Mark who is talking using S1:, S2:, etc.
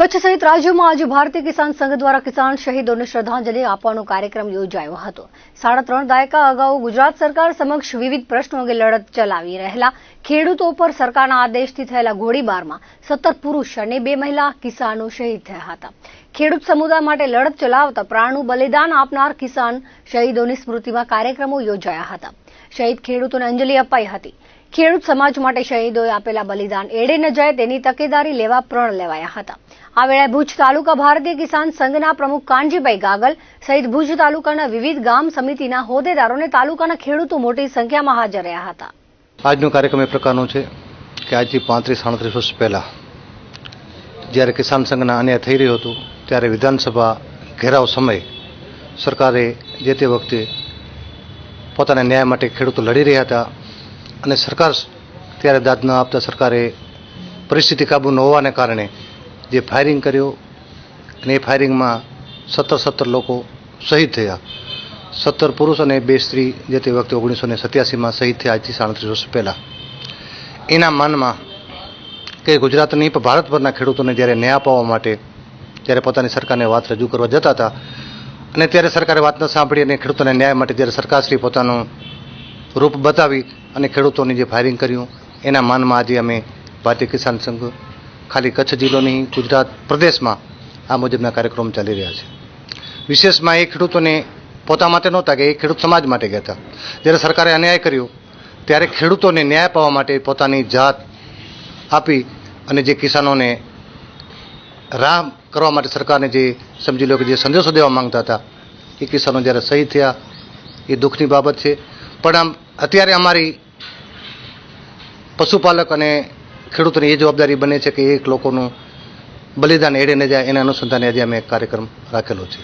S1: કચ્છ સહિત રાજ્યમાં આજે ભારતીય કિસાન સંઘ દ્વારા કિસાન શહીદોને શ્રદ્ધાંજલિ આપવાનો કાર્યક્રમ યોજાયો હતો. સાડા ત્રણ દાયકા અગાઉ ગુજરાત સરકાર સમક્ષ વિવિધ પ્રશ્નો અંગે લડત ચલાવી રહેલા ખેડૂતો પર સરકારના આદેશથી થયેલા ગોળીબારમાં સત્તર પુરુષ અને બે મહિલા કિસાનો શહીદ થયા હતા. ખેડૂત સમુદાય માટે લડત ચલાવતા પ્રાણનું બલિદાન આપનાર કિસાન શહીદોની સ્મૃતિમાં કાર્યક્રમો યોજાયા હતા. શહીદ ખેડૂતોને અંજલિ અપાઈ હતી. ખેડૂત સમાજ માટે શહીદોએ આપેલા બલિદાન એડે ન જાય તેની તકેદારી લેવા પ્રણ લેવાયા હતા. આ વેળાએ ભુજ તાલુકા ભારતીય કિસાન સંઘના પ્રમુખ કાનજીભાઈ ગાગલ સહિત ભુજ તાલુકાના વિવિધ ગામ સમિતિના હોદ્દેદારોને તાલુકાના ખેડૂતો મોટી સંખ્યામાં હાજર રહ્યા હતા.
S2: આજનો કાર્યક્રમ એ પ્રકારનો છે કે આજથી પાંત્રીસ, સાડત્રીસ વર્ષ પહેલાં જ્યારે કિસાન સંઘના અન્યાય થઈ રહ્યો હતો, ત્યારે વિધાનસભા ઘેરાવ સમયે સરકારે જે તે વખતે પોતાના ન્યાય માટે ખેડૂતો લડી રહ્યા હતા અને સરકાર ત્યારે દાદ ન આપતા સરકારે પરિસ્થિતિ કાબુ ન હોવાને કારણે જે ફાયરિંગ કર્યું અને એ ફાયરિંગમાં સત્તર સત્તર લોકો શહીદ થયા. સત્તર પુરુષ અને બે સ્ત્રી જે તે વખતે ઓગણીસો ને સત્યાસીમાં શહીદ થયા, આજથી સાડત્રીસ વર્ષ પહેલાં. એના માનમાં કે ગુજરાત નહીં, પણ ભારતભરના ખેડૂતોને જ્યારે ન્યાય અપાવવા માટે ત્યારે પોતાની સરકારને વાત રજૂ કરવા જતા હતા અને ત્યારે સરકારે વાત ન સાંભળી અને ખેડૂતોને ન્યાય માટે જ્યારે સરકારશ્રી પોતાનું રૂપ બતાવી અને ખેડૂતોને જે ફાયરિંગ કર્યું, એના માનમાં આજે અમે ભારતીય કિસાન સંઘ, ખાલી કચ્છ જિલ્લો નહીં, ગુજરાત પ્રદેશમાં આ મુજબના કાર્યક્રમ ચાલી રહ્યા છે. વિશેષમાં એ ખેડૂતોને પોતા માટે નહોતા કે એ ખેડૂત સમાજ માટે ગયા હતા જ્યારે સરકારે અન્યાય કર્યો, ત્યારે ખેડૂતોને ન્યાય પાવા માટે પોતાની જાત આપી અને જે કિસાનોને રાહ કરવા માટે સરકારને જે સમજી લો કે જે સંદેશો દેવા માંગતા હતા, એ કિસાનો જ્યારે શહીદ થયા, એ દુઃખની બાબત છે. પણ આમ અત્યારે અમારી પશુપાલક અને ખેડૂતોની એ જવાબદારી બને છે કે એક લોકોનું બલિદાન એડે ન જાય, એના અનુસંધાને આજે અમે એક કાર્યક્રમ રાખેલો છે.